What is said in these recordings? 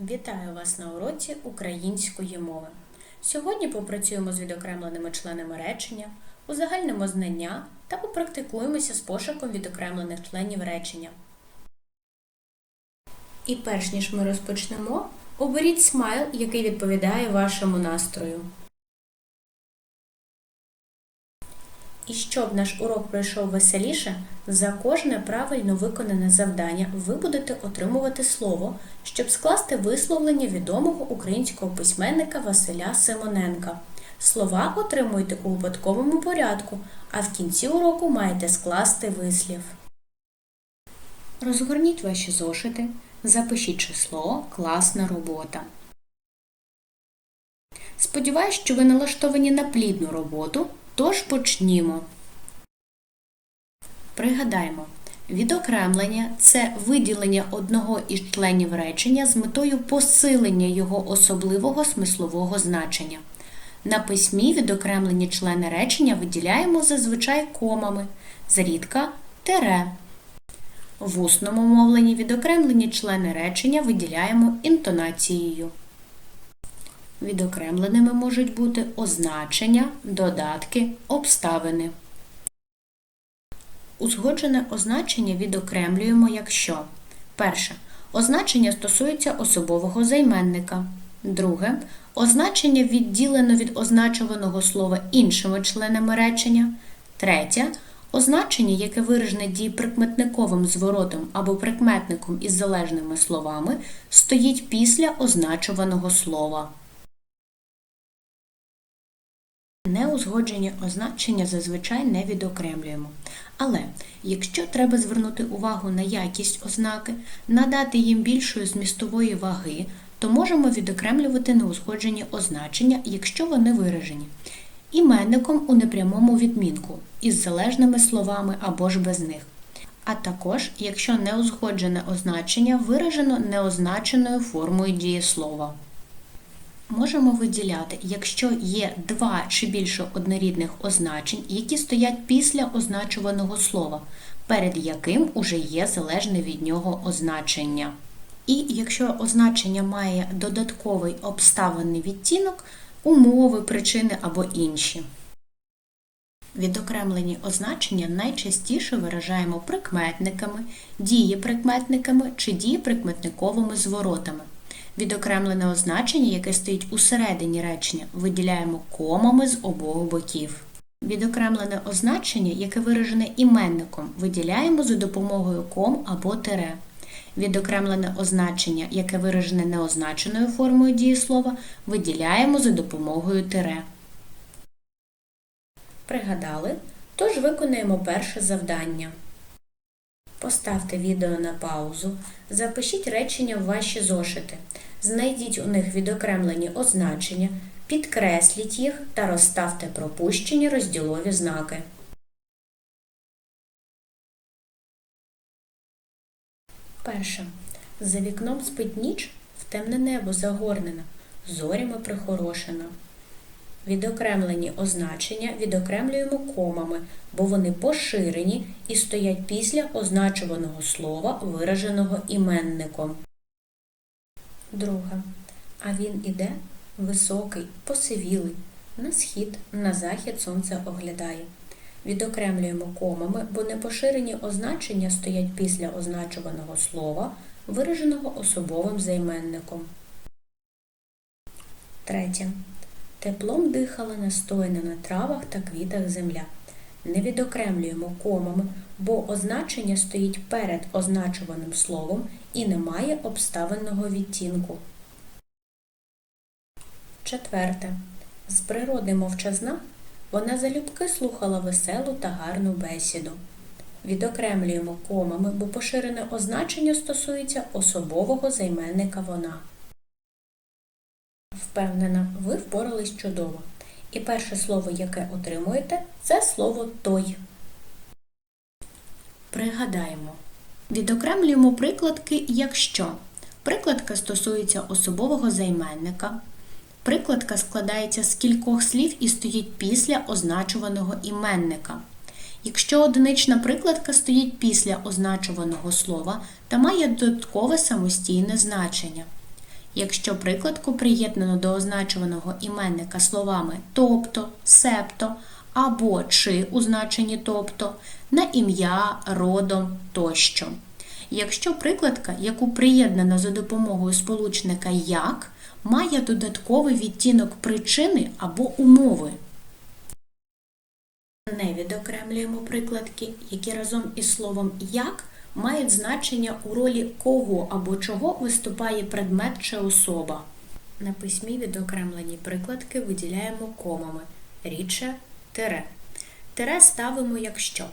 Вітаю вас на уроці української мови. Сьогодні попрацюємо з відокремленими членами речення, узагальнимо знання та попрактикуємося з пошуком відокремлених членів речення. І перш ніж ми розпочнемо, оберіть смайл, який відповідає вашому настрою. І щоб наш урок пройшов веселіше, за кожне правильно виконане завдання ви будете отримувати слово, щоб скласти висловлення відомого українського письменника Василя Симоненка. Слова отримуєте у випадковому порядку, а в кінці уроку маєте скласти вислів. Розгорніть ваші зошити, запишіть число, класна робота. Сподіваюсь, що ви налаштовані на плідну роботу, тож почнімо. Пригадаємо, відокремлення це виділення одного із членів речення з метою посилення його особливого смислового значення. На письмі відокремлені члени речення виділяємо зазвичай комами, зрідка тире. В усному мовленні відокремлені члени речення виділяємо інтонацією. Відокремленими можуть бути означення, додатки, обставини. Узгоджене означення відокремлюємо, якщо перше. Означення стосується особового займенника. Друге. Означення відділено від означуваного слова іншими членами речення. Третє. Означення, яке виражене дієприкметниковим зворотом або прикметником із залежними словами, стоїть після означуваного слова. Неузгоджені означення зазвичай не відокремлюємо. Але якщо треба звернути увагу на якість ознаки, надати їм більшої змістової ваги, то можемо відокремлювати неузгоджені означення, якщо вони виражені. Іменником у непрямому відмінку із залежними словами або ж без них. А також, якщо неузгоджене означення виражено неозначеною формою дієслова. Можемо виділяти, якщо є два чи більше однорідних означень, які стоять після означуваного слова, перед яким уже є залежне від нього означення. І якщо означення має додатковий обставинний відтінок, умови, причини або інші. Відокремлені означення найчастіше виражаємо прикметниками, дієприкметниками чи дієприкметниковими зворотами. Відокремлене означення, яке стоїть усередині речення, виділяємо комами з обох боків. Відокремлене означення, яке виражене іменником, виділяємо за допомогою ком або тире. Відокремлене означення, яке виражене неозначеною формою дієслова, виділяємо за допомогою тире. Пригадали? Тож виконуємо перше завдання. Поставте відео на паузу, запишіть речення в ваші зошити, знайдіть у них відокремлені означення, підкресліть їх та розставте пропущені розділові знаки. Перше. За вікном спить ніч, в темне небо загорнена, зорями прихорошена. Відокремлені означення відокремлюємо комами, бо вони поширені і стоять після означуваного слова, вираженого іменником. Друге. А він іде високий, посивілий, на схід, на захід сонце оглядає. Відокремлюємо комами, бо непоширені означення стоять після означуваного слова, вираженого особовим займенником. Третє. Теплом дихала настояна на травах та квітах земля. Не відокремлюємо комами, бо означення стоїть перед означуваним словом і не має обставинного відтінку. Четверте. З природи мовчазна вона залюбки слухала веселу та гарну бесіду. Відокремлюємо комами, бо поширене означення стосується особового займенника вона. Впевнена, ви впорались чудово. І перше слово, яке отримуєте, це слово той. Пригадаємо. Відокремлюємо прикладки якщо. Прикладка стосується особового займенника. Прикладка складається з кількох слів і стоїть після означуваного іменника. Якщо одинична прикладка стоїть після означуваного слова та має додаткове самостійне значення. Якщо прикладку приєднано до означуваного іменника словами тобто, септо або чи у значенні тобто, на ім'я, родом тощо. Якщо прикладка, яку приєднано за допомогою сполучника як, має додатковий відтінок причини або умови. Не відокремлюємо прикладки, які разом із словом як мають значення у ролі кого або чого виступає предмет чи особа. На письмі відокремлені прикладки виділяємо комами рідше тире. Тире ставимо якщо.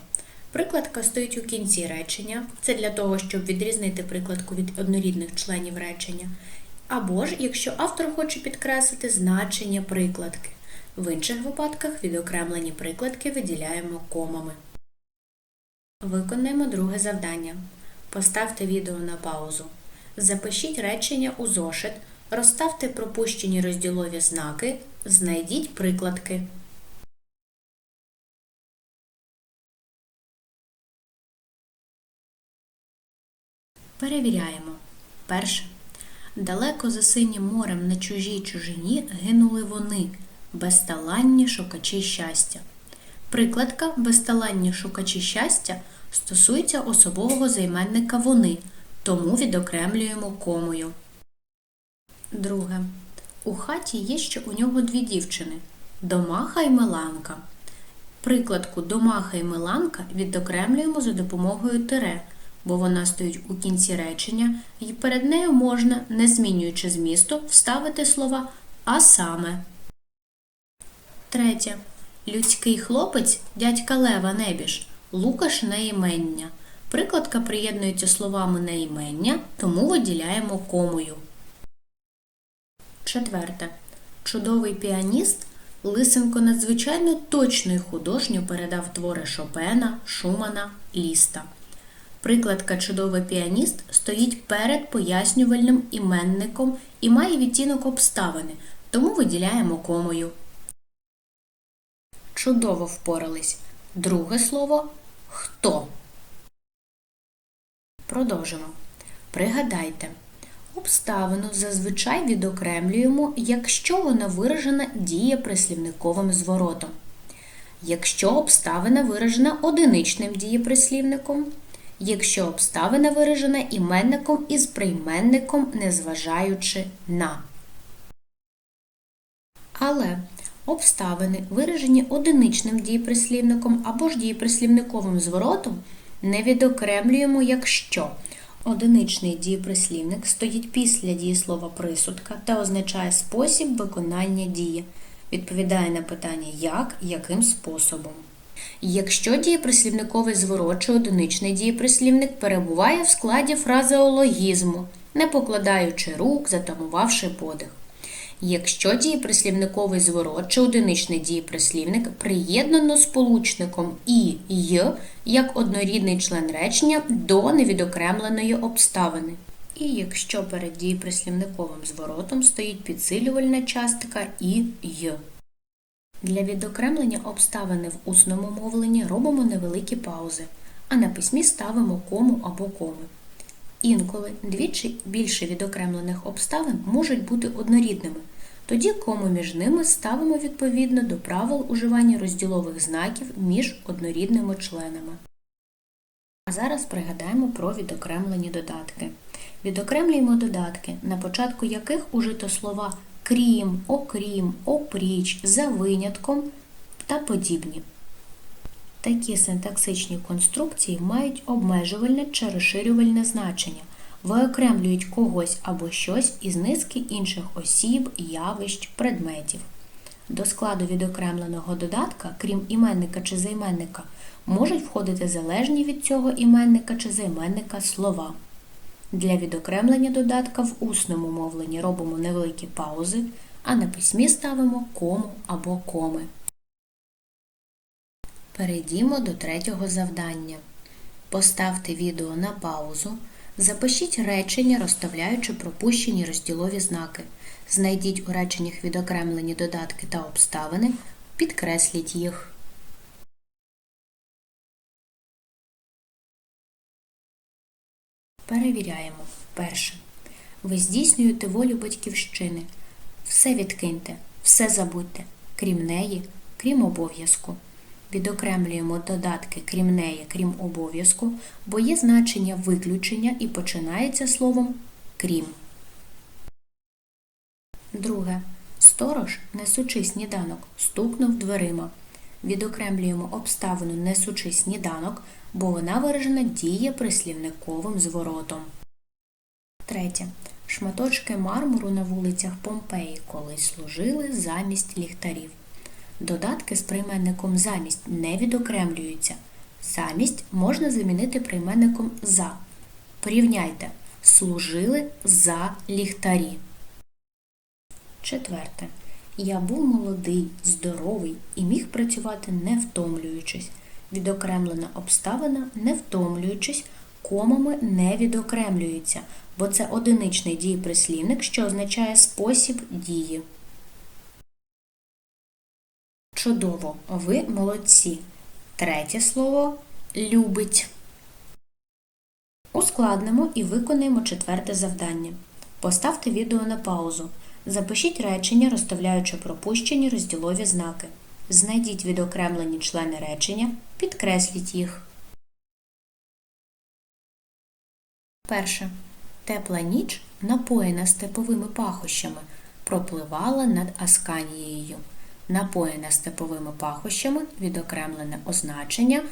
Прикладка стоїть у кінці речення. Це для того, щоб відрізнити прикладку від однорідних членів речення. Або ж, якщо автор хоче підкреслити значення прикладки. В інших випадках відокремлені прикладки виділяємо комами. Виконаємо друге завдання. Поставте відео на паузу. Запишіть речення у зошит, розставте пропущені розділові знаки, знайдіть прикладки. Перевіряємо. Перше. Далеко за синім морем на чужій чужині гинули вони, безталанні шукачі щастя. Прикладка безталанні шукачі щастя стосується особового займенника вони, тому відокремлюємо комою. Друге. У хаті є ще у нього дві дівчини Домаха і Миланка. Прикладку Домаха і Миланка відокремлюємо за допомогою тире, бо вона стоїть у кінці речення, і перед нею можна, не змінюючи змісту, вставити слова а саме. Третє. Людський хлопець дядька Лева Небіж, Лукаш неімення. Прикладка приєднується словами неімення, тому виділяємо комою. Четверте. Чудовий піаніст Лисенко надзвичайно точно і художньо передав твори Шопена, Шумана, Ліста. Прикладка чудовий піаніст стоїть перед пояснювальним іменником і має відтінок обставини, тому виділяємо комою. Чудово впорались. Друге слово хто. Продовжимо. Пригадайте. Обставину зазвичай відокремлюємо, якщо вона виражена дієприслівниковим зворотом. Якщо обставина виражена одиничним дієприслівником, якщо обставина виражена іменником із прийменником, незважаючи на. Але обставини, виражені одиничним дієприслівником або ж дієприслівниковим зворотом, не відокремлюємо, якщо одиничний дієприслівник стоїть після дієслова присудка та означає спосіб виконання дії, відповідає на питання як, яким способом. Якщо дієприслівниковий зворот чи одиничний дієприслівник перебуває в складі фразеологізму, не покладаючи рук, затамувавши подих. Якщо дієприслівниковий зворот чи одиничний дієприслівник приєднано сполучником і й як однорідний член речення до невідокремленої обставини. І якщо перед дієприслівниковим зворотом стоїть підсилювальна частка і й. Для відокремлення обставини в усному мовленні робимо невеликі паузи, а на письмі ставимо кому або коми. Інколи дві чи більше відокремлених обставин можуть бути однорідними, тоді кому між ними ставимо відповідно до правил уживання розділових знаків між однорідними членами. А зараз пригадаємо про відокремлені додатки. Відокремлюємо додатки, на початку яких ужито слова крім, окрім, опріч, за винятком та подібні. Такі синтаксичні конструкції мають обмежувальне чи розширювальне значення, виокремлюють когось або щось із низки інших осіб, явищ, предметів. До складу відокремленого додатка, крім іменника чи займенника, можуть входити залежні від цього іменника чи займенника слова. Для відокремлення додатка в усному мовленні робимо невеликі паузи, а на письмі ставимо кому або коми. Перейдімо до третього завдання. Поставте відео на паузу. Запишіть речення, розставляючи пропущені розділові знаки. Знайдіть у реченнях відокремлені додатки та обставини, підкресліть їх. Перевіряємо. Перше. Ви здійснюєте волю батьківщини. Все відкиньте, все забудьте, крім неї, крім обов'язку. Відокремлюємо додатки крім неї, крім обов'язку, бо є значення виключення і починається словом крім. Друге. Сторож, несучи сніданок, стукнув дверима. Відокремлюємо обставину несучи сніданок, бо вона виражена дієприслівниковим зворотом. Третє. Шматочки мармуру на вулицях Помпеї колись служили замість ліхтарів. Додатки з прийменником замість не відокремлюються. Замість можна замінити прийменником за. Порівняйте. Служили за ліхтарі. Четверте. Я був молодий, здоровий і міг працювати не втомлюючись. Відокремлена обставина не втомлюючись, комами не відокремлюється, бо це одиничний дієприслівник, що означає спосіб дії. Чудово, ви молодці. Третє слово любить. Ускладнимо і виконаємо четверте завдання. Поставте відео на паузу. Запишіть речення, розставляючи пропущені розділові знаки. Знайдіть відокремлені члени речення, підкресліть їх. Перше. Тепла ніч, напоєна степовими пахощами, пропливала над Асканією. Напоєна степовими пахощами відокремлене означення,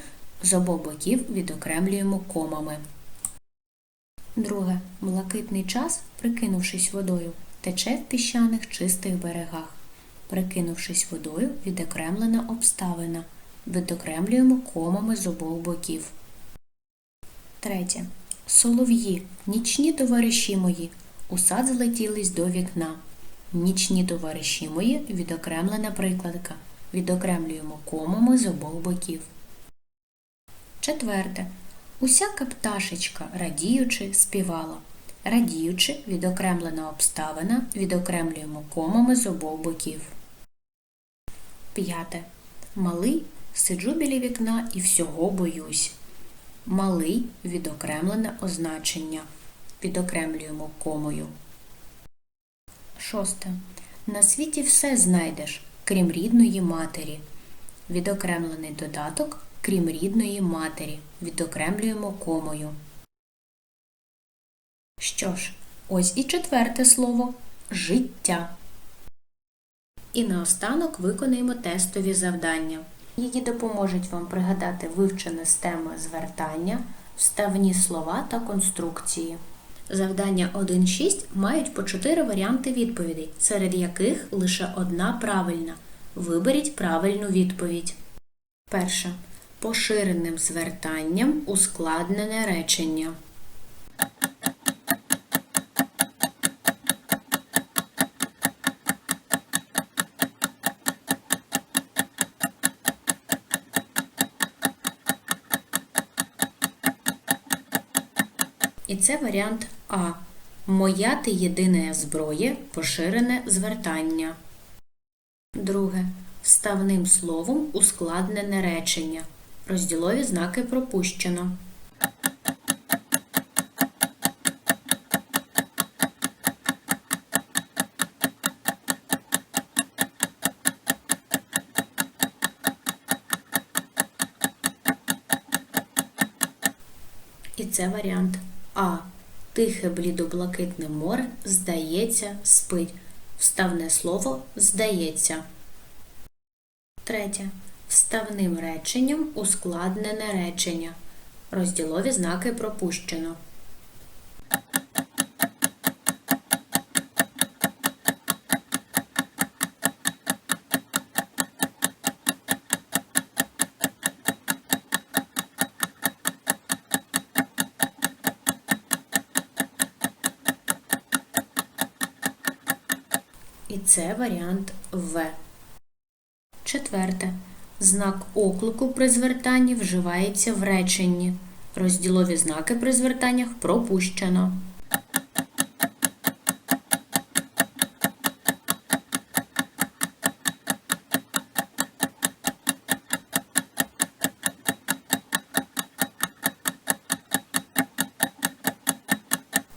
з обох боків відокремлюємо комами. Друге. Блакитний час, прикинувшись водою, тече в піщаних чистих берегах. Прикинувшись водою, відокремлена обставина. Відокремлюємо комами з обох боків. Третє. Солов'ї, нічні товариші мої, у сад злетілись до вікна. Нічні товариші мої відокремлена прикладка. Відокремлюємо комами з обох боків. Четверте. Усяка пташечка, радіючи, співала. Радіючи, відокремлена обставина, відокремлюємо комами з обох боків. П'яте. Малий, сиджу біля вікна і всього боюсь. Малий відокремлене означення. Відокремлюємо комою. Шосте. На світі все знайдеш, крім рідної матері. Відокремлений додаток, крім рідної матері. Відокремлюємо комою. Що ж, ось і четверте слово життя. І наостанок виконаємо тестові завдання, які допоможуть вам пригадати вивчене з теми звертання, вставні слова та конструкції. Завдання 1.6 мають по 4 варіанти відповідей, серед яких лише одна правильна. Виберіть правильну відповідь. Перше. Поширеним звертанням ускладнене речення. І це варіант А. Моя ти єдине зброє поширене звертання. Друге. Вставним словом ускладнене речення. Розділові знаки пропущено. І це варіант А. Тихе блідоблакитне море, здається, спить. Вставне слово здається. Третє. Вставним реченням ускладнене речення. Розділові знаки пропущено. Це варіант В. Четверте. Знак оклику при звертанні вживається в реченні. Розділові знаки при звертаннях пропущено.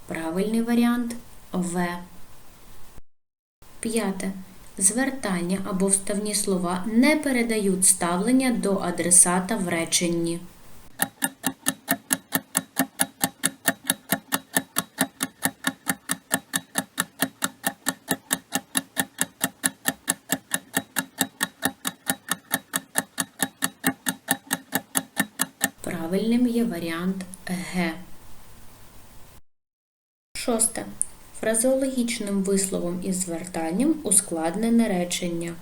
Правильний варіант В. П'яте. Звертання або вставні слова не передають ставлення до адресата в реченні. Правильним є варіант Г. Шосте. Фразеологічним висловом із звертанням ускладнене речення.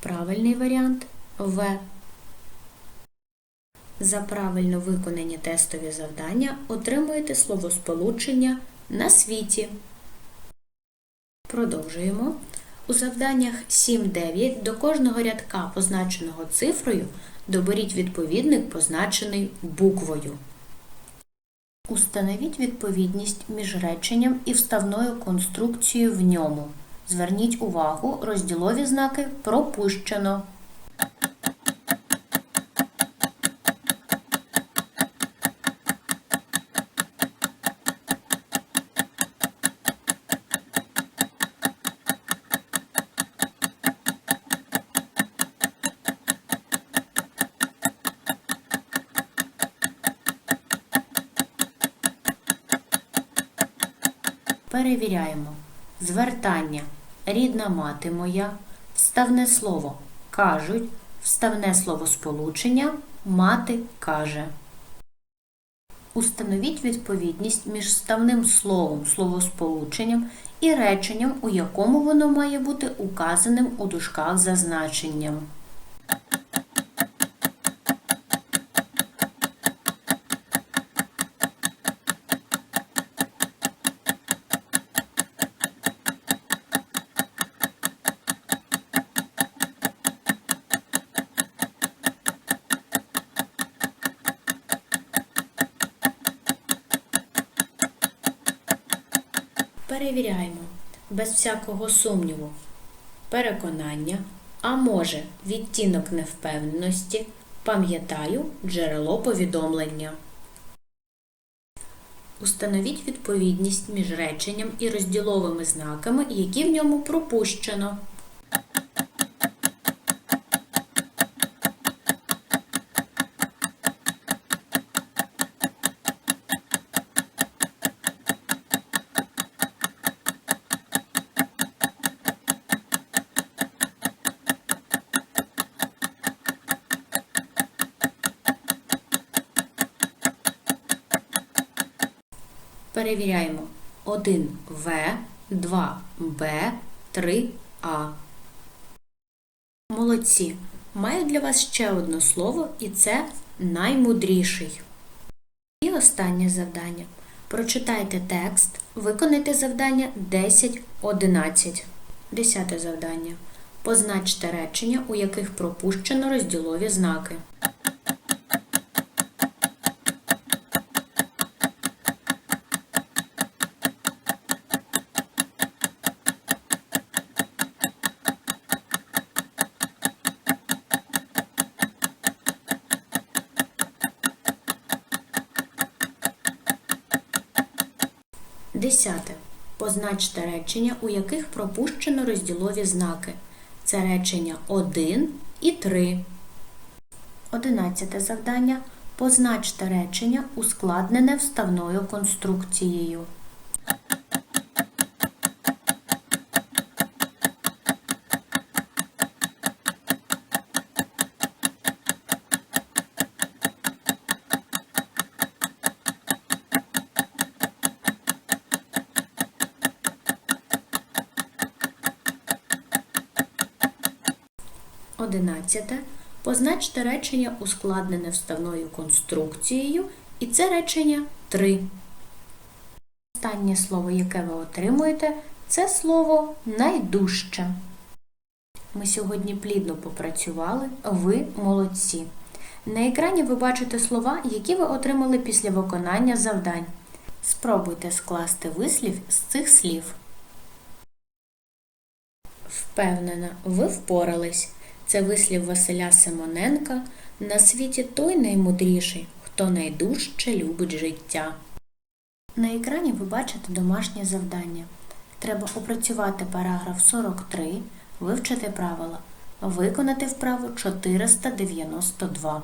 Правильний варіант В. За правильно виконані тестові завдання отримуєте словосполучення на світі. Продовжуємо. У завданнях 7-9 до кожного рядка, позначеного цифрою, доберіть відповідник, позначений буквою. Установіть відповідність між реченням і вставною конструкцією в ньому. Зверніть увагу, розділові знаки пропущено. Перевіряємо. Звертання рідна мати моя, вставне слово кажуть, вставне словосполучення мати каже. Установіть відповідність між вставним словом, словосполученням і реченням, у якому воно має бути указаним у дужках за значенням. Перевіряємо без всякого сумніву. Переконання, а може відтінок невпевненості, пам'ятаю джерело повідомлення. Установіть відповідність між реченням і розділовими знаками, які в ньому пропущено. Перевіряємо 1В, 2Б, 3А. Молодці! Маю для вас ще одне слово, і це наймудріший. І останнє завдання. Прочитайте текст, виконайте завдання 10-11. Десяте завдання. Позначте речення, у яких пропущено розділові знаки. Десяте. Позначте речення, у яких пропущено розділові знаки. Це речення 1 і 3. Одинадцяте завдання. Позначте речення, ускладнене вставною конструкцією. Одинадцяте. Позначте речення, ускладнене вставною конструкцією, і це речення 3. Останнє слово, яке ви отримуєте, це слово найдужче. Ми сьогодні плідно попрацювали, ви молодці. На екрані ви бачите слова, які ви отримали після виконання завдань. Спробуйте скласти вислів з цих слів. Впевнена, ви впорались. Це вислів Василя Симоненка. На світі той наймудріший, хто найдужче любить життя. На екрані ви бачите домашнє завдання. Треба опрацювати параграф 43, вивчити правила, виконати вправу 492.